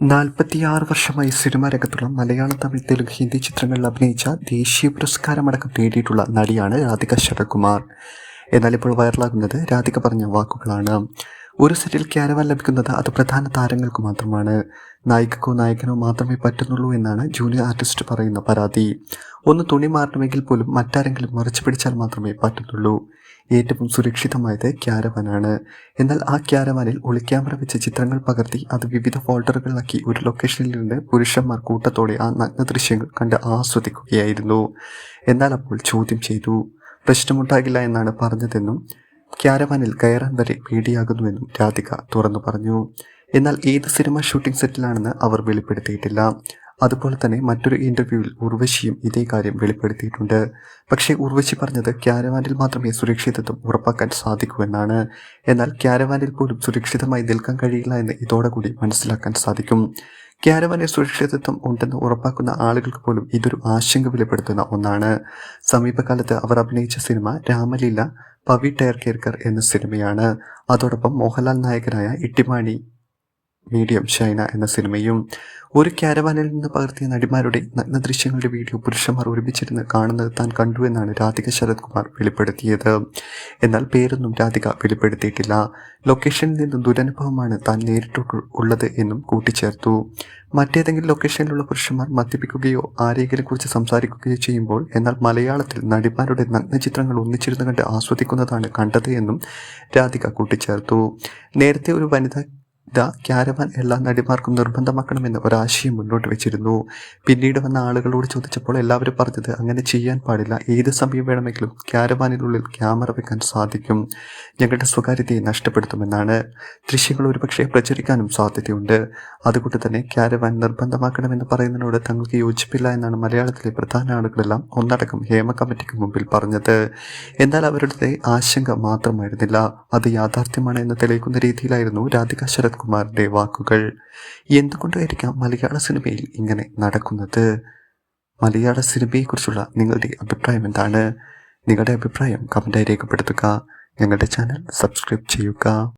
നാൽപ്പത്തിയാറ് വർഷമായി സിനിമാ രംഗത്തുള്ള മലയാള തമിഴ് തെലുങ്ക് ഹിന്ദി ചിത്രങ്ങളിൽ അഭിനയിച്ച ദേശീയ പുരസ്കാരമടക്കം നേടിയിട്ടുള്ള നടിയാണ് രാധിക ശരത്കുമാർ. എന്നാൽ ഇപ്പോൾ വൈറലാകുന്നത് രാധിക പറഞ്ഞ വാക്കുകളാണ്. ഒരു സെറ്റിൽ ക്യാരവാൻ ലഭിക്കുന്നത് അത് പ്രധാന താരങ്ങൾക്ക് മാത്രമാണ്. നായികക്കോ നായകനോ മാത്രമേ പറ്റുന്നുള്ളൂ എന്നാണ് ജൂനിയർ ആർട്ടിസ്റ്റ് പറയുന്ന പരാതി. ഒന്ന് തുണി മാറണമെങ്കിൽ പോലും മറ്റാരെങ്കിലും മറിച്ചു പിടിച്ചാൽ മാത്രമേ പറ്റുന്നുള്ളൂ. ഏറ്റവും സുരക്ഷിതമായത് ക്യാരവാനാണ്. എന്നാൽ ആ ക്യാരവാനിൽ ഒളിക്യാമറ വെച്ച് ചിത്രങ്ങൾ പകർത്തി അത് വിവിധ ഫോൾഡറുകളിലാക്കി ഒരു ലൊക്കേഷനിൽ നിന്ന് പുരുഷന്മാർ കൂട്ടത്തോടെ ആ നഗ്ന ദൃശ്യങ്ങൾ കണ്ട് ആസ്വദിക്കുകയായിരുന്നു. എന്നാൽ അപ്പോൾ ചോദ്യം ചെയ്തു. പ്രശ്നമുണ്ടാകില്ല എന്നാണ് പറഞ്ഞതെന്നും ക്യാരവാനിൽ കയറാൻ വരെ പേടിയാകുന്നുവെന്നും രാധിക തുറന്നു പറഞ്ഞു. എന്നാൽ ഏത് സിനിമ ഷൂട്ടിംഗ് സെറ്റിലാണെന്ന് അവർ വെളിപ്പെടുത്തിയിട്ടില്ല. അതുപോലെ തന്നെ മറ്റൊരു ഇന്റർവ്യൂവിൽ ഉർവശിയും ഇതേ കാര്യം വെളിപ്പെടുത്തിയിട്ടുണ്ട്. പക്ഷേ ഉർവശി പറഞ്ഞത് ക്യാരവാനിൽ മാത്രമേ സുരക്ഷിതത്വം ഉറപ്പാക്കാൻ സാധിക്കൂ എന്നാണ്. എന്നാൽ ക്യാരവാനിൽ പോലും സുരക്ഷിതമായി നിൽക്കാൻ കഴിയില്ല എന്ന് ഇതോടെ കൂടി മനസ്സിലാക്കാൻ സാധിക്കും. ക്യാരവാനിൽ സുരക്ഷിതത്വം ഉണ്ടെന്ന് ഉറപ്പാക്കുന്ന ആളുകൾക്ക് പോലും ഇതൊരു ആശങ്ക വെളിപ്പെടുത്തുന്ന ഒന്നാണ്. സമീപകാലത്ത് അവർ അഭിനയിച്ച സിനിമ രാമലീല പവി ടയർ കേർക്കർ എന്ന സിനിമയാണ്. അതോടൊപ്പം മോഹൻലാൽ നായകനായ ഇട്ടിമാണി മീഡിയം ചൈന എന്ന സിനിമയും ഒരു ക്യാരവാനിൽ നിന്ന് പകർത്തിയ നടിമാരുടെ നഗ്ന ദൃശ്യങ്ങളുടെ വീഡിയോ പുരുഷന്മാർ ഒരുമിച്ചിരുന്ന് കാണുന്നത് താൻ കണ്ടു എന്നാണ് രാധിക ശരത് കുമാർ വെളിപ്പെടുത്തിയത്. എന്നാൽ പേരൊന്നും രാധിക വെളിപ്പെടുത്തിയിട്ടില്ല. ലൊക്കേഷനിൽ നിന്നും ദുരനുഭവമാണ് താൻ നേരിട്ടുള്ളത് എന്നും കൂട്ടിച്ചേർത്തു. മറ്റേതെങ്കിലും ലൊക്കേഷനിലുള്ള പുരുഷന്മാർ മദ്യപിക്കുകയോ ആരെങ്കിലും കുറിച്ച് സംസാരിക്കുകയോ ചെയ്യുമ്പോൾ എന്നാൽ മലയാളത്തിൽ നടിമാരുടെ നഗ്നചിത്രങ്ങൾ ഒന്നിച്ചിരുന്ന് കണ്ട് ആസ്വദിക്കുന്നതാണ് കണ്ടത് എന്നും രാധിക കൂട്ടിച്ചേർത്തു. നേരത്തെ ഒരു വനിത ദ ക്യാരവാൻ എല്ലാ നടിമാർക്കും നിർബന്ധമാക്കണമെന്ന് ഒരാശയം മുന്നോട്ട് വെച്ചിരുന്നു. പിന്നീട് വന്ന ആളുകളോട് ചോദിച്ചപ്പോൾ എല്ലാവരും പറഞ്ഞത് അങ്ങനെ ചെയ്യാൻ പാടില്ല. ഏത് സമയം വേണമെങ്കിലും ക്യാരവാനിനുള്ളിൽ ക്യാമറ വെക്കാൻ സാധിക്കും. ഞങ്ങളുടെ സ്വകാര്യതയെ നഷ്ടപ്പെടുത്തുമെന്നാണ്. ദൃശ്യങ്ങൾ ഒരുപക്ഷെ പ്രചരിക്കാനും സാധ്യതയുണ്ട്. അതുകൊണ്ട് തന്നെ ക്യാരവാൻ നിർബന്ധമാക്കണമെന്ന് പറയുന്നതിനോട് തങ്ങൾക്ക് യോജിപ്പില്ല എന്നാണ് മലയാളത്തിലെ പ്രധാന ആളുകളെല്ലാം ഒന്നടക്കം ഹേമ കമ്മിറ്റിക്ക് മുമ്പിൽ പറഞ്ഞത്. എന്നാൽ അവരുടെ ആശങ്ക മാത്രമായിരുന്നില്ല. അത് യാഥാർത്ഥ്യമാണ് എന്ന് തെളിയിക്കുന്ന രീതിയിലായിരുന്നു രാധിക ശരത് കുമാറിന്റെ വാക്കുകൾ എന്തുകൊണ്ടായിരിക്കാം മലയാള സിനിമയിൽ ഇങ്ങനെ നടക്കുന്നത്? മലയാള സിനിമയെക്കുറിച്ചുള്ള നിങ്ങളുടെ അഭിപ്രായം എന്താണ്? നിങ്ങളുടെ അഭിപ്രായം കമന്റായി രേഖപ്പെടുത്തുക. ഞങ്ങളുടെ ചാനൽ സബ്സ്ക്രൈബ് ചെയ്യുക.